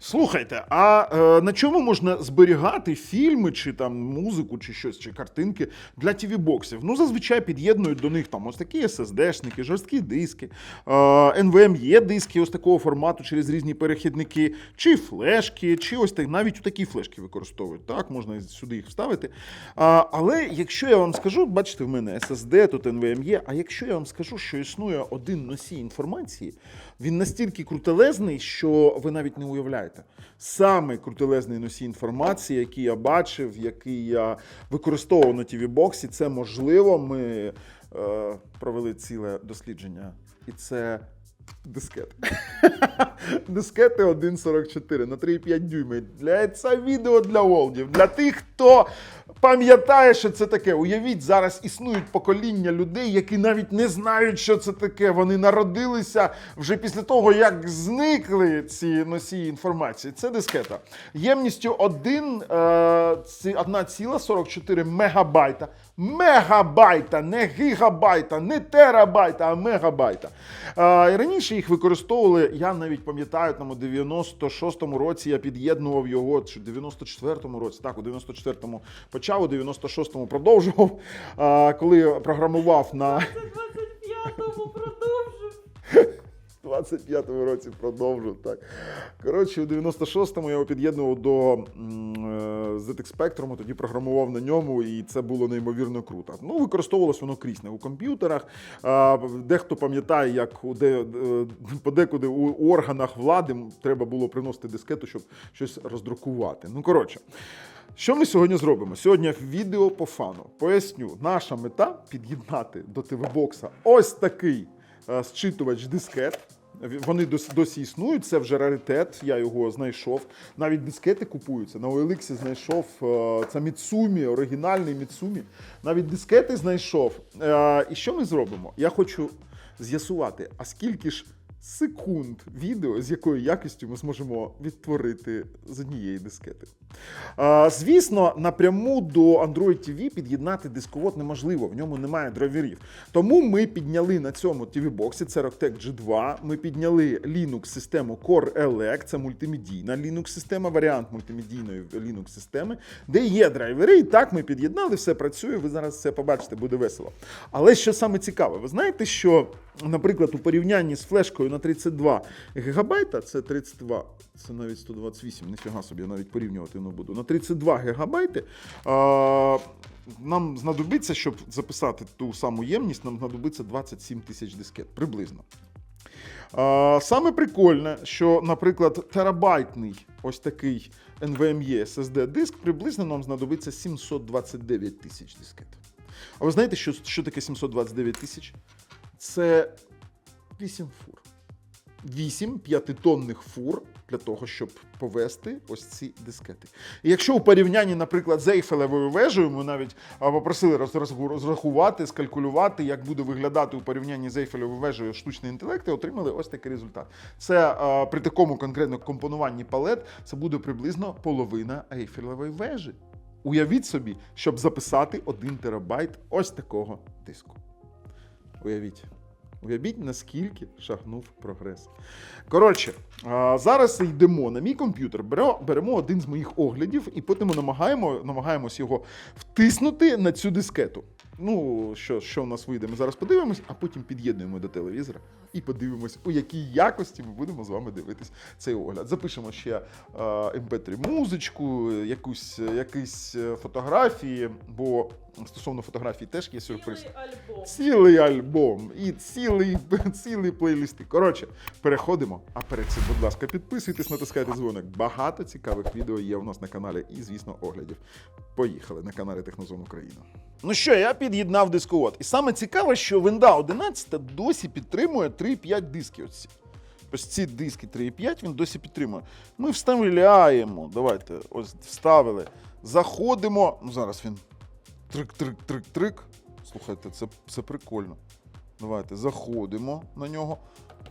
Слухайте, а е, на чому можна зберігати фільми, чи там музику, чи щось, чи картинки для тіві-боксів? Ну, зазвичай під'єднують до них там ось такі SSD-шники, жорсткі диски, е, NVMe диски ось такого формату через різні перехідники, чи флешки, чи ось так навіть у такі флешки використовують. Так, можна сюди їх вставити. А, але якщо я вам скажу, бачите, в мене SSD, тут NVMe, а якщо я вам скажу, що існує один носій інформації, він настільки крутелезний, що ви навіть не уявляєте. Саме крутелезний носій інформації, який я бачив, який я використовував на tv боксі це можливо. Ми е, провели ціле дослідження, і це дискети. Дискети 1.44 на 3,5 дюйми. Для це відео для олдів. Для тих, хто пам'ятає, що це таке. Уявіть, зараз існують покоління людей, які навіть не знають, що це таке. Вони народилися вже після того, як зникли ці носії інформації. Це дискета. Ємністю 1, е, 1,44 мегабайта. Мегабайта, не гігабайта, не терабайта, а мегабайта. Е, і раніше їх використовували, я навіть пам'ятаю, там у 96-му році я під'єднував його, чи в 94-му році, так, у 94-му почав, у 96-му продовжував, коли програмував на 25-му продовжив. 25-му році продовжив. Так. Коротше, у 96-му я його під'єднував до е, ZX Spectrum, тоді програмував на ньому, і це було неймовірно круто. Ну, використовувалось воно крізь не у комп'ютерах. Дехто пам'ятає, як е, подекуди у органах влади треба було приносити дискету, щоб щось роздрукувати. Ну, коротше. Що ми сьогодні зробимо? Сьогодні відео по фану. Поясню, наша мета під'єднати до ТВ-бокса ось такий зчитувач дискет. Вони досі, досі існують, це вже раритет, я його знайшов. Навіть дискети купуються. На OLX знайшов е, це Міцумі, оригінальний Міцумі. Навіть дискети знайшов. Е, І що ми зробимо? Я хочу з'ясувати, а скільки ж секунд відео, з якою якістю ми зможемо відтворити з однієї дискети. Е, Звісно, напряму до Android TV під'єднати дисковод неможливо, в ньому немає драйверів. Тому ми підняли на цьому TV-боксі, це Rocktec G2, ми підняли Linux-систему Core Elec, це мультимедійна Linux-система, варіант мультимедійної Linux-системи, де є драйвери, і так ми під'єднали, все працює, ви зараз все побачите, буде весело. Але що саме цікаве, ви знаєте, що, наприклад, у порівнянні з флешкою на 32 гігабайта, це 32, це навіть 128, ніфіга собі, я навіть порівнювати не буду. На 32 гігабайти а, нам знадобиться, щоб записати ту саму ємність, нам знадобиться 27 тисяч дискет приблизно. А, Саме прикольне, що, наприклад, терабайтний ось такий NVMe SSD диск приблизно нам знадобиться 729 тисяч дискет. А ви знаєте, що, що таке 729 тисяч? Це 8 фур. 8 п'ятитонних фур для того, щоб повести ось ці дискети. І якщо у порівнянні, наприклад, з Ейфелевою вежею, ми навіть попросили роз- роз- розрахувати, скалькулювати, як буде виглядати у порівнянні з Ейфелевою вежею штучний інтелект, і отримали ось такий результат. Це при такому конкретно компонуванні палет це буде приблизно половина Ейфелевої вежі. Уявіть собі, щоб записати 1 терабайт ось такого диску. Уявіть. Уявіть, наскільки шагнув прогрес. Коротше, зараз йдемо на мій комп'ютер, беремо, один з моїх оглядів і потім намагаємо, намагаємось його втиснути на цю дискету. Ну, що, що в нас вийде, ми зараз подивимось, а потім під'єднуємо до телевізора і подивимось, у якій якості ми будемо з вами дивитись цей огляд. Запишемо ще е, MP3 музичку, якусь, якісь е, фотографії, бо стосовно фотографій теж є сюрприз. Цілий альбом. Цілий альбом і цілий, цілий плейлисти. Коротше, переходимо. А перед цим, будь ласка, підписуйтесь, натискайте дзвоник. Багато цікавих відео є у нас на каналі і, звісно, оглядів. Поїхали на каналі Технозон Україна. Ну що, я під'єднав дисковод. І саме цікаве, що Windows 11 досі підтримує 3,5 диски. Ось Ось ці диски 3,5 він досі підтримує. Ми вставляємо. Давайте, ось вставили. Заходимо. Ну, зараз він трик-трик-трик-трик. Слухайте, це, це прикольно. Давайте заходимо на нього.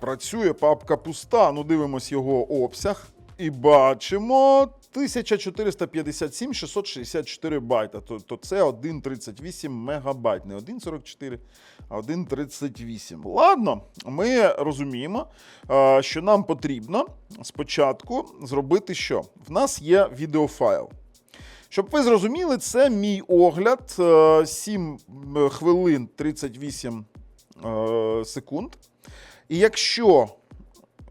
Працює папка пуста. Ну, дивимось його обсяг. І бачимо 1457 664 байта. То, то це 1,38 мегабайт. Не 1,44, а 1,38. Ладно, ми розуміємо, е, що нам потрібно спочатку зробити що? В нас є відеофайл. Щоб ви зрозуміли, це мій огляд е, 7 хвилин 38 е, секунд. І якщо,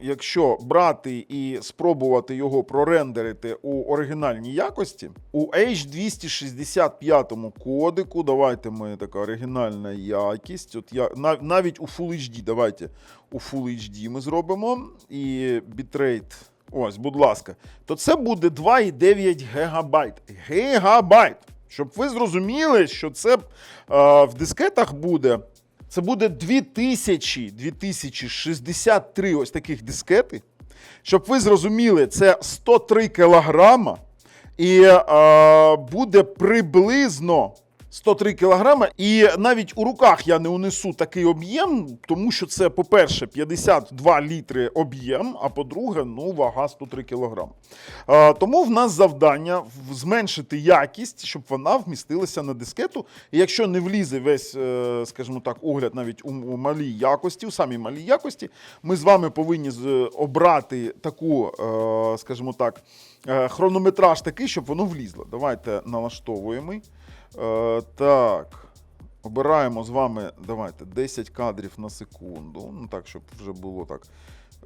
якщо брати і спробувати його прорендерити у оригінальній якості, у H265 кодику, давайте ми така оригінальна якість. От я нав- навіть у Full HD, давайте у Full HD ми зробимо. І бітрейт. Ось, будь ласка, то це буде 2,9 гігабайт. Гігабайт. Щоб ви зрозуміли, що це е, в дискетах буде. Це буде 2000, 2063 ось таких дискети. Щоб ви зрозуміли, це 103 кілограма. І е, буде приблизно 103 кілограма. І навіть у руках я не унесу такий об'єм, тому що це, по-перше, 52 літри об'єм, а по-друге, ну, вага 103 кілограми. Е, тому в нас завдання зменшити якість, щоб вона вмістилася на дискету. І якщо не влізе весь, е, скажімо так, огляд навіть у, малій якості, у самій малій якості, ми з вами повинні обрати таку, е, скажімо так, е, хронометраж такий, щоб воно влізло. Давайте налаштовуємо. Е, так. Обираємо з вами, давайте, 10 кадрів на секунду. Ну так, щоб вже було так.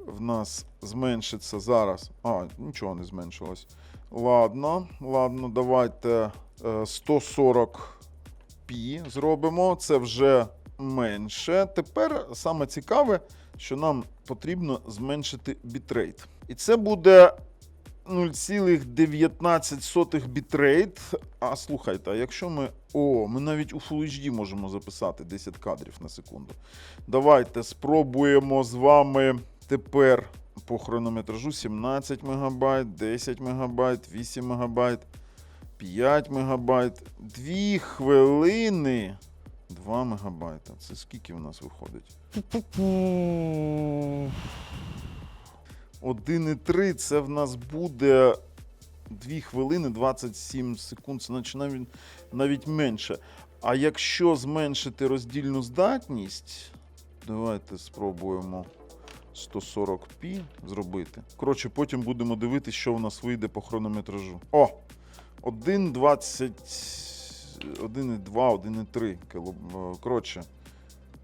В нас зменшиться зараз. А, нічого не зменшилось. Ладно, ладно, давайте е, 140 p зробимо. Це вже менше. Тепер саме цікаве, що нам потрібно зменшити бітрейт. І це буде 0,19 бітрейт. А слухайте, а якщо ми. О, ми навіть у Full HD можемо записати 10 кадрів на секунду. Давайте спробуємо з вами тепер по хронометражу 17 МБ, 10 МБ, 8 МБ, 5 МБ, 2 хвилини. 2 МБ. Це скільки в нас виходить? 1,3 це в нас буде 2 хвилини 27 секунд, це навіть, навіть менше. А якщо зменшити роздільну здатність, давайте спробуємо 140p зробити. Коротше, потім будемо дивитися, що в нас вийде по хронометражу. О! 1,20, 1,2, 1,3 кіло. е, Коротше,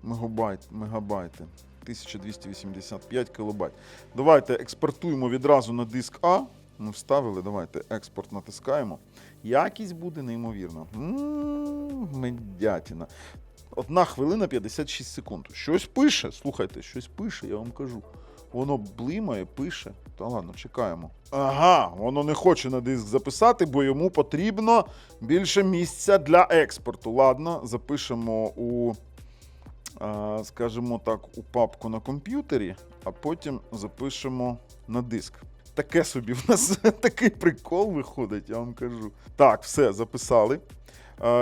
мегабайт, мегабайти. 1285 кілобайт. Давайте експортуємо відразу на диск А. Ми вставили, давайте експорт натискаємо. Якість буде неймовірна. Медятіна. Одна хвилина 56 секунд. Щось пише. Слухайте, щось пише, я вам кажу. Воно блимає, пише. Та ладно, чекаємо. Ага, воно не хоче на диск записати, бо йому потрібно більше місця для експорту. Ладно, запишемо у, скажімо так, у папку на комп'ютері, а потім запишемо на диск. Таке собі в нас такий прикол виходить, я вам кажу. Так, все, записали.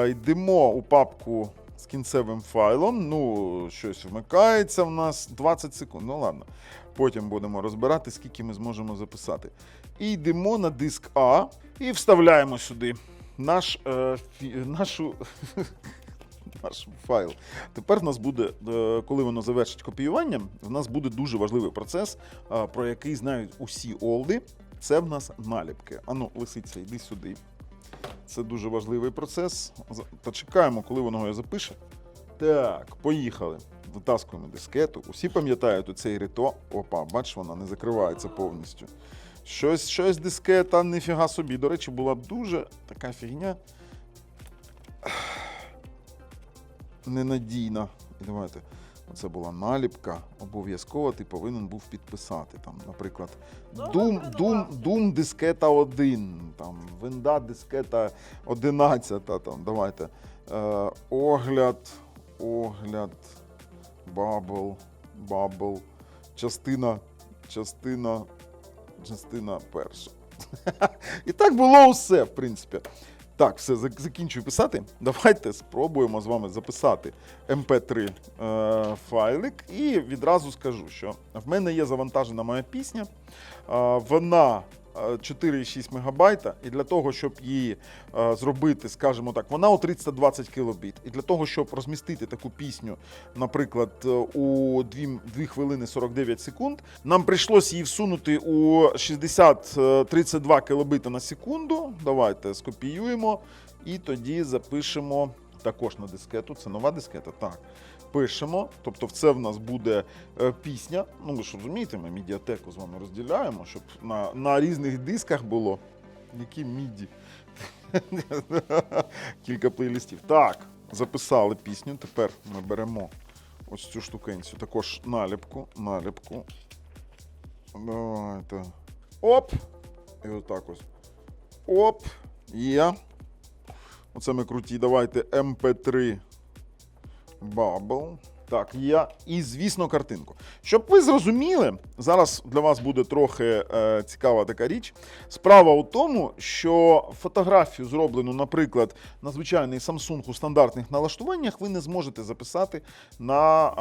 Йдемо у папку з кінцевим файлом. Ну, щось вмикається в нас 20 секунд. Ну ладно. Потім будемо розбирати, скільки ми зможемо записати. І йдемо на диск А і вставляємо сюди наш, е, фі, нашу, наш файл. Тепер в нас буде, е, коли воно завершить копіювання, в нас буде дуже важливий процес, е, про який знають усі олди. Це в нас наліпки. Ану, лисиця, йди сюди. Це дуже важливий процес. Та чекаємо, коли воно його запише. Так, поїхали. Витаскуємо дискету. Усі пам'ятають оцей рито. Опа, бач, вона не закривається повністю. Щось, щось дискета, ніфіга собі. До речі, була дуже така фігня. Ненадійна. І давайте. Оце була наліпка. Обов'язково ти повинен був підписати. Там, наприклад, Doom, Doom. Doom дискета 1, там, Винда дискета 11. Там, давайте. Е, огляд, огляд, бабл, бабл, частина, частина, частина перша. І так було усе, в принципі. Так, все, закінчую писати. Давайте спробуємо з вами записати MP3 е, файлик. І відразу скажу, що в мене є завантажена моя пісня. Е, вона 4,6 мегабайта, і для того, щоб її е, зробити, скажімо так, вона у 320 кілобіт. І для того, щоб розмістити таку пісню, наприклад, е, у 2, 2 хвилини 49 секунд, нам прийшлось її всунути у 60-32 кілобита на секунду. Давайте скопіюємо і тоді запишемо також на дискету. Це нова дискета. Так. Пишемо, тобто це в нас буде е, пісня. Ну ви ж розумієте, ми медіатеку з вами розділяємо, щоб на, на різних дисках було. Які міді. Кілька плейлистів. Так, записали пісню. Тепер ми беремо ось цю штукенцю. Також наліпку. Наліпку. Давайте. Оп! І отак ось. Оп! Є. Оце ми круті. Давайте MP3 Bubble. Так, я І, звісно, картинку. Щоб ви зрозуміли, зараз для вас буде трохи е, цікава така річ. Справа у тому, що фотографію, зроблену, наприклад, на звичайний Samsung у стандартних налаштуваннях, ви не зможете записати на е,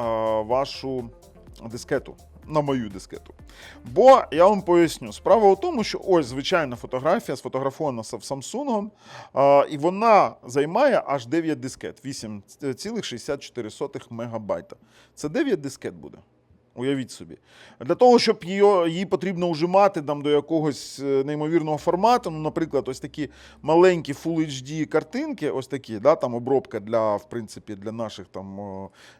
вашу дискету. На мою дискету. Бо я вам поясню, справа у тому, що ось звичайна фотографія сфотографована з Samsung, і вона займає аж 9 дискет, 8,64 мегабайта. Це 9 дискет буде. Уявіть собі. Для того, щоб її, потрібно ужимати там, до якогось е, неймовірного формату, ну, наприклад, ось такі маленькі Full HD картинки, ось такі, да, там обробка для, в принципі, для наших там,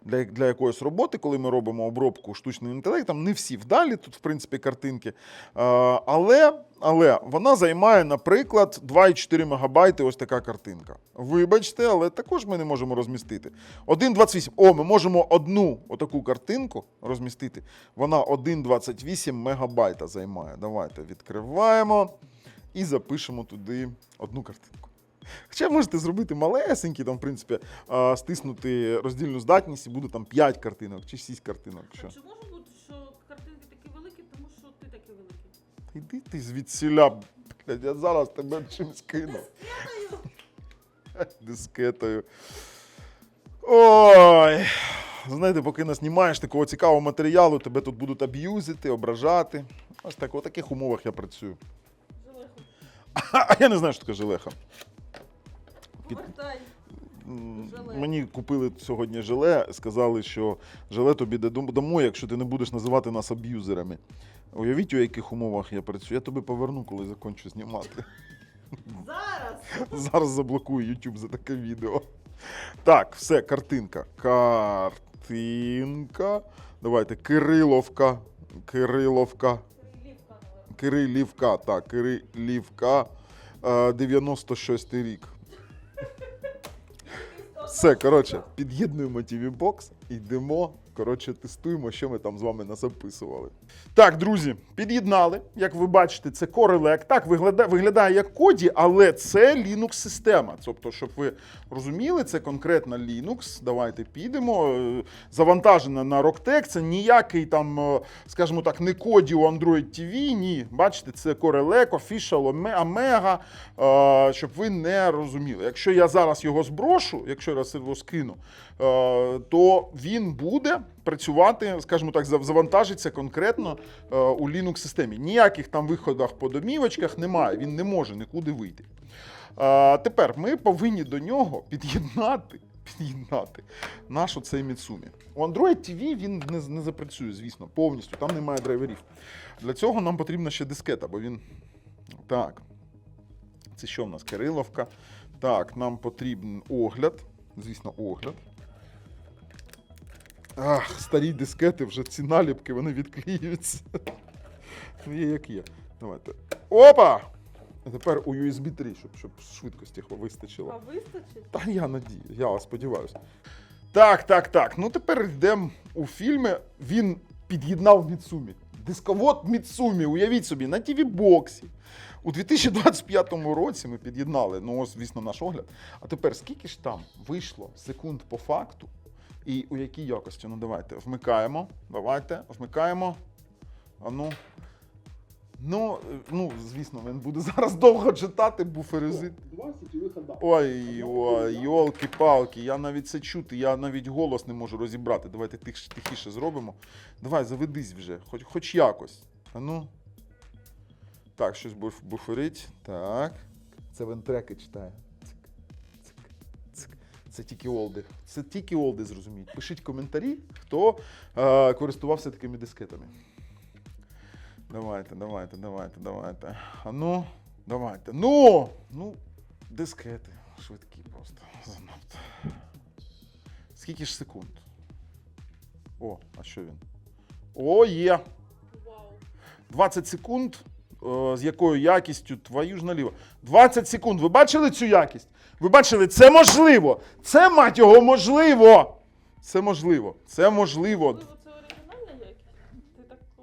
для, для якоїсь роботи, коли ми робимо обробку штучним інтелектом, не всі вдалі тут, в принципі, картинки. Але, але вона займає, наприклад, 2,4 мегабайти ось така картинка. Вибачте, але також ми не можемо розмістити. 1,28. О, ми можемо одну отаку картинку розмістити. Вона 1,28 мегабайта займає. Давайте відкриваємо і запишемо туди одну картинку. Хоча можете зробити малесенький, там, в принципі, стиснути роздільну здатність і буде там 5 картинок чи 6 картинок. Що? Йди ти звідсіля, блядь, я зараз тебе чимось кину. Дискетою. Ой. Знаєте, поки не знімаєш такого цікавого матеріалу, тебе тут будуть аб'юзити, ображати. Ось так, у таких умовах я працюю. Желеху, А я не знаю, що таке жилеха. Під- повертай. Мені купили сьогодні желе, сказали, що желе тобі дамо, якщо ти не будеш називати нас аб'юзерами. Уявіть, у яких умовах я працюю. Я тобі поверну, коли закінчу знімати. Зараз! Зараз заблокую YouTube за таке відео. Так, все, картинка. Картинка. Давайте, Кириловка. Кириловка. Кирилівка, так, Кирилівка. Е, 96 рік. Все, коротше, під'єднуємо TV-бокс, йдемо. Коротше, тестуємо, що ми там з вами насописували. Так, друзі, під'єднали. Як ви бачите, це Core Elec. Так, виглядає, виглядає як коді, але це Linux-система. Тобто, щоб ви розуміли, це конкретно Linux. Давайте підемо. Е, Завантажена на Rocktech. Це ніякий там, е, скажімо так, не коді у Android TV. Ні. Бачите, це Core Elec, Official, Omega, е, щоб ви не розуміли. Якщо я зараз його зброшу, якщо я його скину, то він буде працювати, скажімо так, завантажиться конкретно е, у Linux-системі. Ніяких там виходах по домівочках немає, він не може нікуди вийти. Тепер ми повинні до нього під'єднати. Під'єднати наш оцей Міцумі. У Android TV він не, не запрацює, звісно, повністю. Там немає драйверів. Для цього нам потрібна ще дискета, бо він. Так. Це що в нас? Кириловка. Так, нам потрібен огляд. Звісно, огляд. Ах, старі дискети, вже ці наліпки, вони відклеюються. Ну, є як є. Давайте. Опа! А тепер у USB 3, щоб, щоб швидкості вистачило. А вистачить? Та я надію, я сподіваюся. Так, так, так. Ну тепер йдемо у фільмі. Він під'єднав Міцумі. Дисковод Міцумі, уявіть собі, на тіві боксі. У 2025 році ми під'єднали, ну ось, звісно, наш огляд. А тепер скільки ж там вийшло секунд по факту? І у якій якості? Ну давайте вмикаємо. Давайте, вмикаємо. А ну. Ну, ну, звісно, він буде зараз довго читати, буферизит. 20 і виход. Ой, ой, йолки-палки, я навіть це чути, я навіть голос не можу розібрати. Давайте тих, тихіше зробимо. Давай, заведись вже, хоч, хоч якось. А ну. Так, щось буферить. Так. Це він треки читає. Це тільки олди. Це тільки олди зрозуміють. Пишіть коментарі, хто е, користувався такими дискетами. Давайте, давайте, давайте, давайте. А ну, давайте. Ну! Ну, дискети. Швидкі просто. Занадто. Скільки ж секунд? О, а що він? О, є! 20 секунд. е, З якою якістю твою ж наліво. 20 секунд. Ви бачили цю якість? Ви бачили, це можливо. Це мать його можливо. Це можливо. Це можливо. Це оригінальна якість? Ти так о,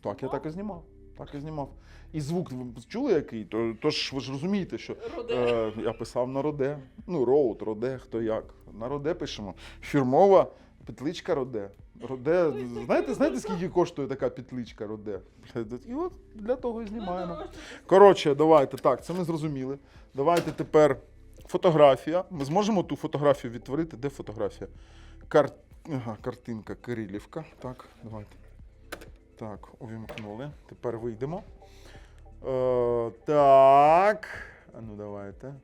Так, я так і знімав. Так і знімав. І звук ви чули який? То, ж ви ж розумієте, що е, я писав на роде. Ну, роут, роде, хто як. На роде пишемо. Фірмова петличка роде. Роде, знаєте, знаєте, скільки коштує така петличка роде? І от для того і знімаємо. Ну. Коротше, давайте так, це ми зрозуміли. Давайте тепер фотографія. Ми зможемо ту фотографію відтворити. Де фотографія? Кар... Ага, картинка Кирилівка. Так, давайте. Так, увімкнули. Тепер вийдемо. Е, так. А ну давайте.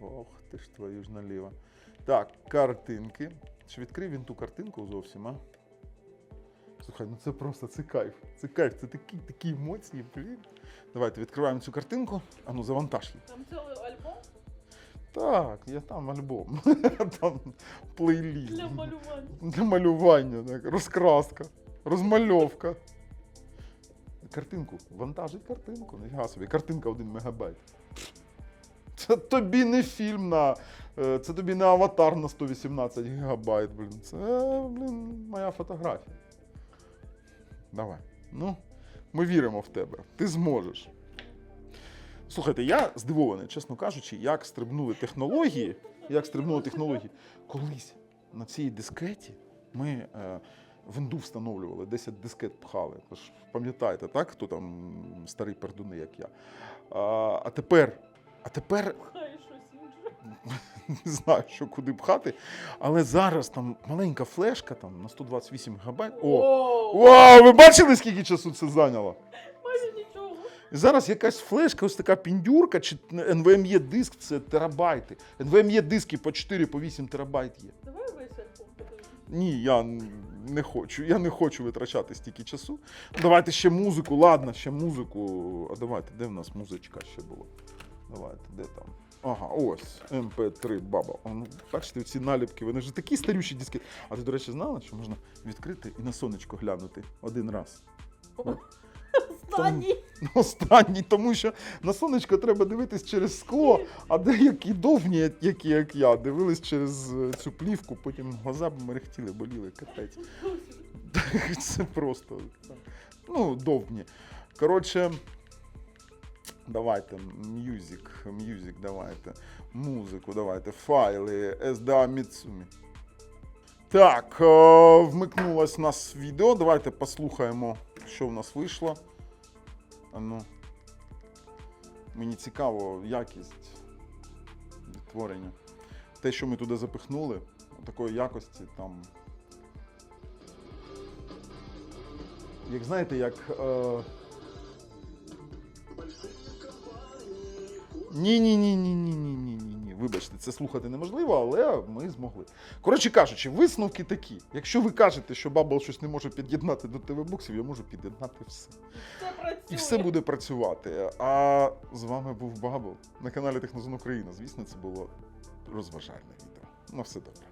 Ох, ти ж твою ж наліво. Так, картинки. Чи відкрив він ту картинку зовсім, а? Слухай, ну це просто це кайф. Це кайф, це такі, такі емоції, блін. Давайте відкриваємо цю картинку. А ну завантаж її. Там цілий альбом Так, я там альбом. там плейліст. для малювання. Для малювання, так, розкраска, розмальовка. Картинку, вантажить картинку, ніфіга собі. Картинка 1 мегабайт. Це тобі не фільм на. е, Це тобі не аватар на 118 гігабайт, блін. Це, блін, моя фотографія. Давай. Ну, ми віримо в тебе. Ти зможеш. Слухайте, я здивований, чесно кажучи, як стрибнули технології. Як стрибнули технології. Колись на цій дискеті ми е, винду встановлювали, 10 дискет пхали. Ви ж пам'ятаєте, так? Хто там старий пердуни, як я. А, а тепер, а тепер не знаю, що куди пхати. Але зараз там маленька флешка там на 128 гігабайт. О! О, Вау! Ви бачили, скільки часу це зайняло? І зараз якась флешка, ось така піндюрка, чи NVMe диск це терабайти. NVMe диски по 4 по 8 терабайт є. Давай весь. Ні, я не хочу. Я не хочу витрачати стільки часу. Давайте ще музику, ладно, ще музику. А давайте, де в нас музичка ще була? Давайте, де там? Ага, ось, MP3 баба. О, ну, бачите, ці наліпки, вони ж такі старючі диски. А ти, до речі, знала, що можна відкрити і на сонечко глянути один раз. Останній. Останній, тому що на сонечко треба дивитись через скло, а деякі довгі, які як я, дивились через е, цю плівку, потім глаза мерехтіли, боліли, капець. Це просто. Ну, довгі. Коротше, давайте. Мюзик, мюзик, давайте. Музику, давайте. Файли. SDA Mitsumi. Так, е, вмикнулось у нас відео. Давайте послухаємо, що в нас вийшло. Ну. Мені цікаво якість відтворення. Те, що ми туди запихнули, такої якості там. Як знаєте, як. Е... Ні, Вибачте, це слухати неможливо, але ми змогли. Коротше кажучи, висновки такі. Якщо ви кажете, що Бабл щось не може під'єднати до ТВ-боксів, я можу під'єднати все. Працює. І все буде працювати. А з вами був Бабл на каналі Технозон Україна. Звісно, це було розважальне відео. На все добре.